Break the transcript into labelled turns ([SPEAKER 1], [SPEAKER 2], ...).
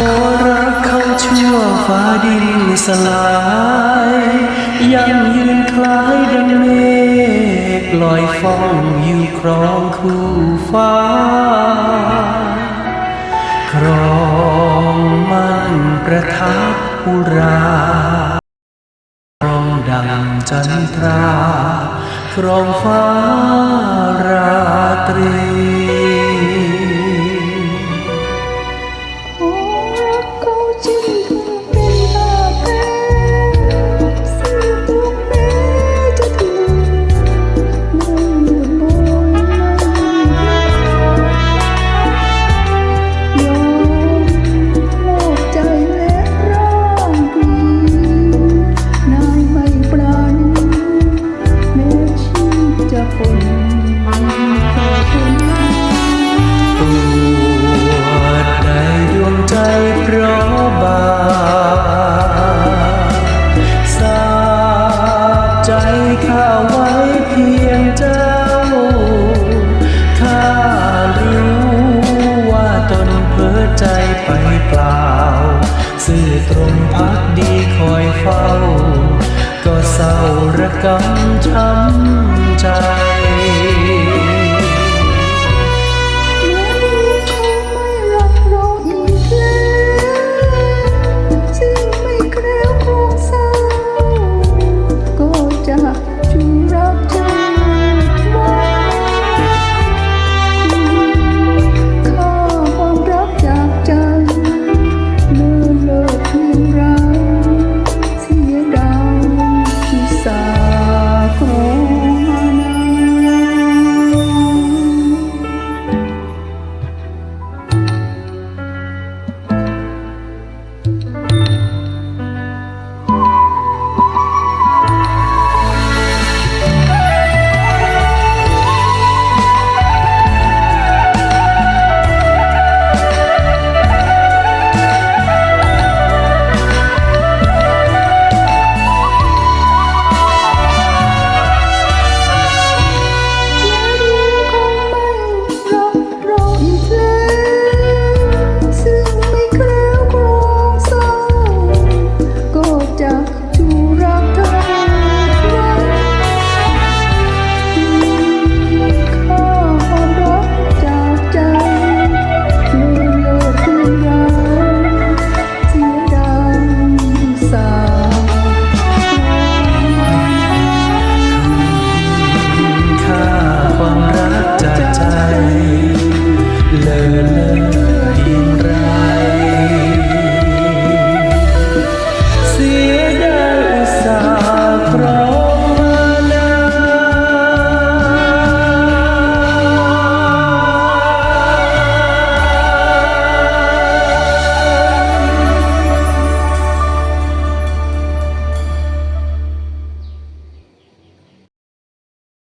[SPEAKER 1] ขอรักเขาชั่วฟ้าดินสลายยังยืนคล้ายดังเมฆลอยฟ้องอยู่ครองคู่ฟ้า ครองมันประทับอุราครองดังจันทรา ครองฟ้าราตรี วดในดวงใจเพราะบาปทราบใจข้าไว้เพียงเจ้าข้ารู้ว่าตนเพ้อใจไปเปล่า ซื่อตรงพักดีคอยเฝ้า ก็เศร้าระกำช้ำใจ